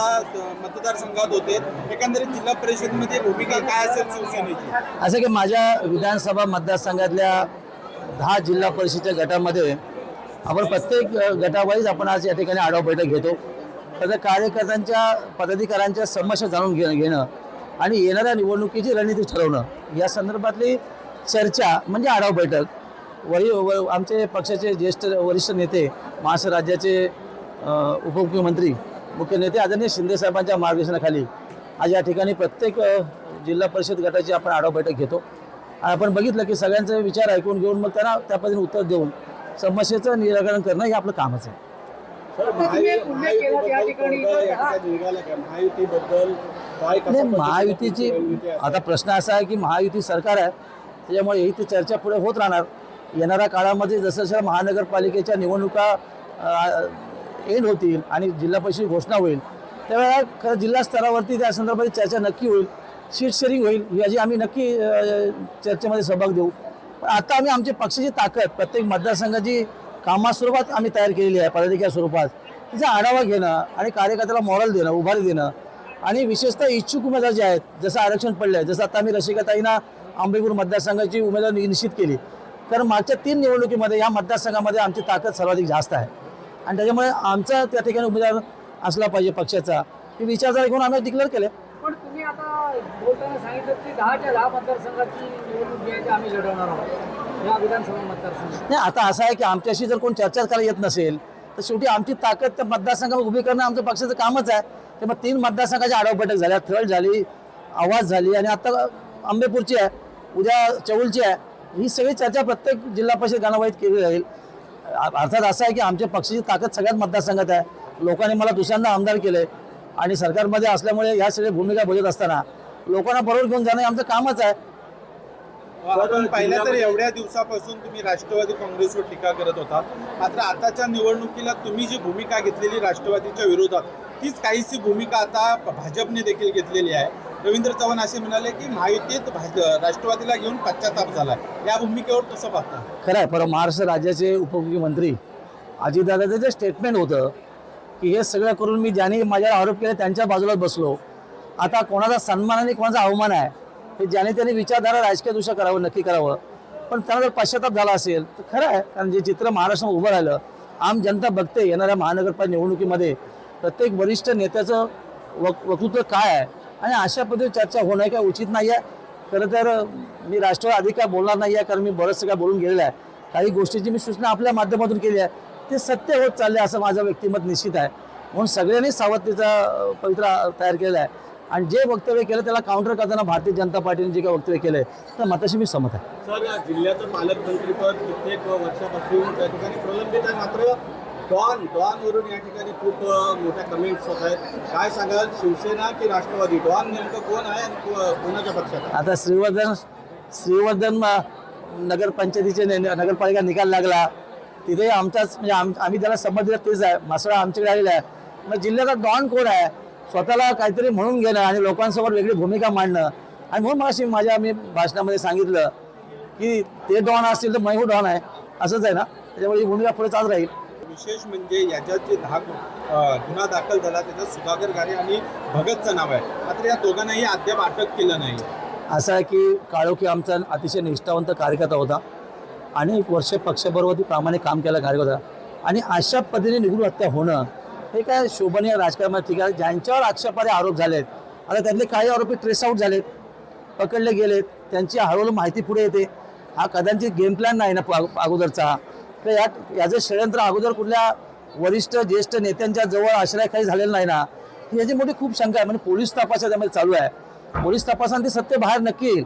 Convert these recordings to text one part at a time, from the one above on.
आता मतदारसंघात होते. एकंदरीत जिल्हा परिषदमध्ये भूमिका काय असेल शिवसेनेची? असं की माझ्या विधानसभा मतदारसंघातल्या दहा जिल्हा परिषदेच्या गटामध्ये आपण प्रत्येक गटावाईज आपण आज या ठिकाणी आढावा बैठक घेतो. तर कार्यकर्त्यांच्या पदाधिकाऱ्यांच्या समस्या जाणून घे घेणं आणि येणाऱ्या निवडणुकीची रणनीती ठरवणं. या संदर्भातली चर्चा म्हणजे आढावा बैठक. वरी व आमचे पक्षाचे ज्येष्ठ वरिष्ठ नेते महाराष्ट्र राज्याचे उपमुख्यमंत्री मुख्य नेते आदरणीय शिंदेसाहेबांच्या मार्गदर्शनाखाली आज या ठिकाणी प्रत्येक जिल्हा परिषद गटाची आपण आढावा बैठक घेतो. आणि आपण बघितलं की सगळ्यांचे विचार ऐकून घेऊन मग त्यांना त्या पद्धतीने उत्तर देऊन समस्येचं निराकरण करणं हे आपलं कामच आहे. हा- महायुतीची? आता? प्रश्न असा आहे की महायुती सरकार आहे त्याच्यामुळे ही ती चर्चा पुढे होत राहणार. येणाऱ्या काळामध्ये जसं जसं महानगरपालिकेच्या निवडणुका एंड होतील आणि जिल्हा परिषद घोषणा होईल त्यावेळेला खरं जिल्हा स्तरावरती त्या संदर्भात चर्चा नक्की होईल. सीट शेअरिंग होईल याची आम्ही नक्की चर्चेमध्ये सहभाग देऊ. पण आता आम्ही आमची पक्षाची ताकद प्रत्येक मतदारसंघाची कामास्वरूपात आम्ही तयार केलेली आहे पदाधिकारी स्वरूपात. तिचा आढावा घेणं आणि कार्यकर्त्याला मॉरल देणं उभारी देणं. आणि विशेषतः इच्छुक उमेदवार जे आहेत जसं आरक्षण पडलं आहे जसं आता आम्ही रसिकाताईंना आंबेपूर मतदारसंघाची उमेदवार निश्चित केली. कारण मागच्या तीन निवडणुकीमध्ये या मतदारसंघामध्ये आमची ताकद सर्वाधिक जास्त आहे. आणि त्याच्यामुळे आमचा त्या ठिकाणी उमेदवार असला पाहिजे पक्षाचा. ही विचारधारा घेऊन आम्ही डिक्लेअर केले. पण तुम्ही आता बोलताना सांगितलं की दहाच्या दहा मतदारसंघाची निवडणूक जी आहे ती आम्ही लढवणार आहोत. या विधानसभा मतदारसंघात. नाही आता असं आहे की आमच्याशी जर कोण चर्चा करायला येत नसेल तर शेवटी आमची ताकद त्या मतदारसंघात उभी करणं आमचं पक्षाचं कामच आहे. त्यामुळे तीन मतदारसंघाची आढावा बैठक झाल्या थळ झाली आवाज झाली आणि आता आंबेपूरची आहे उद्या चौलची आहे. ही सगळी चर्चा प्रत्येक जिल्हा परिषद गाणावाईत केली जाईल. अर्थात असं आहे की आमच्या पक्षाची ताकद सगळ्यात मतदारसंघात आहे. लोकांनी मला दुसऱ्यांदा आमदार केले आणि सरकारमध्ये असल्यामुळे या सगळ्या भूमिका बजत असताना लोकांना बरोबर घेऊन जाणं आमचं कामच आहे. आपण पाहिलं तर एवढ्या दिवसापासून तुम्ही राष्ट्रवादी काँग्रेसवर टीका करत होता. मात्र आताच्या निवडणुकीला तुम्ही जी भूमिका घेतलेली राष्ट्रवादीच्या विरोधात तीच काहीशी भूमिका आता भाजपने देखील घेतलेली आहे. रवींद्र चव्हाण असे म्हणाले की महायुतीत राष्ट्रवादीला घेऊन पश्चाताप झाला या भूमिकेवर कसं पाहता खरं आहे परवा महाराष्ट्र राज्याचे उपमुख्यमंत्री अजितदादाचं जे स्टेटमेंट होतं की हे सगळं करून मी ज्यांनी माझ्यावर आरोप केले त्यांच्या बाजूला बसलो. आता कोणाचा सन्मान आणि कोणाचा अवमान आहे हे ज्याने त्यांनी विचारधारा राजकीय दृश्य करावं नक्की करावं. पण त्यांना जर पश्चाताप झाला असेल तर खरं आहे कारण जे चित्र महाराष्ट्रात उभं राहिलं आम जनता बघते येणाऱ्या महानगरपालिका निवडणुकीमध्ये प्रत्येक वरिष्ठ नेत्याचं वक वक्तृत्व काय आहे आणि अशा पद्धती चर्चा होणं काय उचित नाही आहे खरं तर मी राष्ट्रवादी काय बोलणार नाही आहे कारण मी बरंचसं काय बोलून गेलेलं आहे. काही गोष्टीची मी सूचना आपल्या माध्यमातून केली आहे. ते सत्य होत चालले असं माझं व्यक्तिमत निश्चित आहे. म्हणून सगळ्यांनी सावधतेचा पवित्रा तयार केला आहे. आणि जे वक्तव्य केलं त्याला काउंटर करताना भारतीय जनता पार्टीने जे काही वक्तव्य केलं आहे तर मताशी मी सहमत आहे. सर जिल्ह्याचं पालकमंत्रीपद कित्येक वर्षापासून त्या ठिकाणी प्रलंबित आहे मात्र डॉन डॉनवरून या ठिकाणी खूप मोठ्या कमेंट्स होत आहेत. काय सांगाल? शिवसेना की राष्ट्रवादी? डॉन नेमकं कोण आहे आणि कोणाच्या पक्षात आहे? आता श्रीवर्धन श्रीवर्धन नगरपंचायतीचे ने- नगरपालिका निकाल लागला. तिथे आमचाच म्हणजे आम आम्ही त्याला संमत दिला तेच आहे. मासळा आमच्याकडे आलेला आहे. मग जिल्ह्याचा डॉन कोण आहे? स्वतःला काहीतरी म्हणून घेणं आणि लोकांसमोर वेगळी भूमिका मांडणं. आणि म्हणून मला माझ्या मी भाषणामध्ये सांगितलं की ते डॉन असतील तर मैहू डॉन आहे. असंच आहे ना? त्याच्यामुळे ही भूमिका पुढे चालत राहील. विशेष म्हणजे याच्यात जे दहा गुन्हा दाखल झाला त्याच्यात सुधाकर गारे आणि भगतचं नाव आहे. मात्र या दोघांनाही अद्याप अटक केलं नाही. असं आहे की काळोखी आमचा अतिशय निष्ठावंत कार्यकर्ता होता. अनेक वर्ष पक्षाबरोबर प्रामाणिक काम केलं कार्यकर्ता आणि अशा पद्धतीने निघून हत्या होणं हे काय शोभनीय राजकारणात ठीक आहे. ज्यांच्यावर आक्षेपारे आरोप झालेत आता त्यातले काही आरोपी ट्रेस आऊट झालेत पकडले गेलेत. त्यांची हळूहळू माहिती पुढे येते. हा कदाचित गेम प्लॅन नाही ना अगोदरचा. तर या याचं षडयंत्र अगोदर कुठल्या वरिष्ठ ज्येष्ठ नेत्यांच्या जवळ आश्रयाखाली झालेलं नाही ना ही याची मोठी खूप शंका आहे. म्हणजे पोलीस तपास त्यामध्ये चालू आहे. पोलीस तपासाने ते सत्य बाहेर नक्की येईल.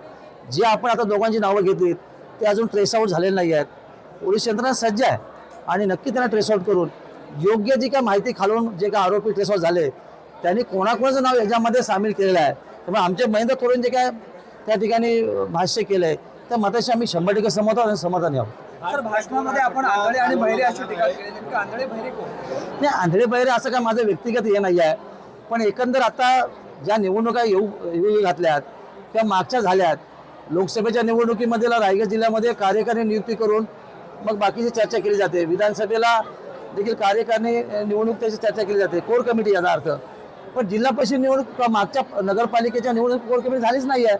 जे आपण आता दोघांची नावं घेतलीत ते अजून ट्रेसआउट झालेले नाही आहेत. पोलीस यंत्रणा सज्ज आहे आणि नक्की त्यांना ट्रेसआउट करून योग्य जी काय माहिती खालून जे काय आरोपी ट्रेसआउट झाले त्यांनी कोणाकोणाचं नाव याच्यामध्ये सामील केलेलं आहे. त्यामुळे आमचे महेंद्र थोरेन जे काय त्या ठिकाणी भाष्य केलं आहे त्या मताशी आम्ही शंभर टक्के सहमत आहोत आणि समाधानी आहोत. सर भाषणामध्ये आपण आंधळे आणि बहिरे अशी टीका केली. नेमकं आंधळे बहिरे कोण? नाही आंधळे बहिरे असं काय माझं व्यक्तिगत हे नाही आहे पण एकंदर आता ज्या निवडणुका येऊ येऊ घातल्यात त्या मागच्या झाल्यात. लोकसभेच्या निवडणुकीमध्ये रायगड जिल्ह्यामध्ये कार्यकारी नियुक्ती करून मग बाकीची चर्चा केली जाते. विधानसभेला देखील कार्यकारणी निवडणूक त्याची चर्चा केली जाते. कोर कमिटी याचा अर्थ. पण जिल्हा परिषद निवडणूक मागच्या नगरपालिकेच्या निवडणूक कोर कमिटी झालीच नाही आहे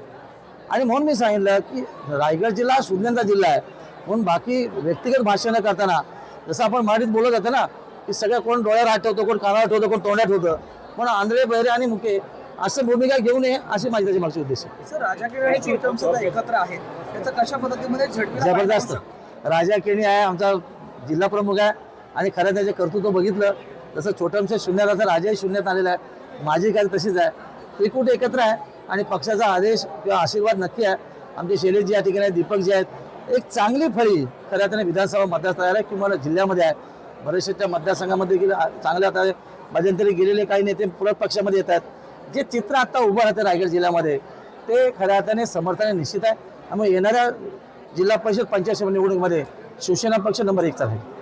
आणि म्हणून मी सांगितलं की रायगड जिल्हा हा शून्यांचा जिल्हा आहे. म्हणून बाकी व्यक्तिगत भाषण करताना जसं आपण मराठीत बोलत होतं ना की सगळं कोण डोळ्यावर आठवतं कोण कानावर ठेवतं कोण तोंडात ठेवतं पण आंधळे बहिरे आणि मुके असं भूमिका घेऊ नये अशी माझी त्याची मागची उद्देश आहे. एकत्र आहेत. त्याचं कशा पद्धतीमध्ये जबरदस्त. राजा केणी आहे आमचा जिल्हा प्रमुख आहे आणि खरं त्याचे कर्तृत्व बघितलं तसं छोटमशा शून्याचा राजाही शून्यात आलेला आहे. माझी कार्य तशीच आहे. त्रिकूट एकत्र आहे आणि पक्षाचा आदेश किंवा आशीर्वाद नक्की आहे. आमचे शैलेशजी या ठिकाणी आहेत दीपकजी आहेत. एक चांगली फळी खऱ्या त्याने विधानसभा मतदारसंघाला आहे किंवा जिल्ह्यामध्ये आहे. बरेचशा मतदारसंघामध्ये गेले चांगले आता मध्यंतरी गेलेले काही नेते पुढे पक्षामध्ये येत आहेत. जे चित्र आता उभं राहतं रायगड जिल्ह्यामध्ये ते खऱ्या अर्थाने समर्थाने निश्चित आहे. त्यामुळे येणाऱ्या जिल्हा परिषद पंचायत निवडणुकीमध्ये शिवसेना पक्ष नंबर एकचा आहे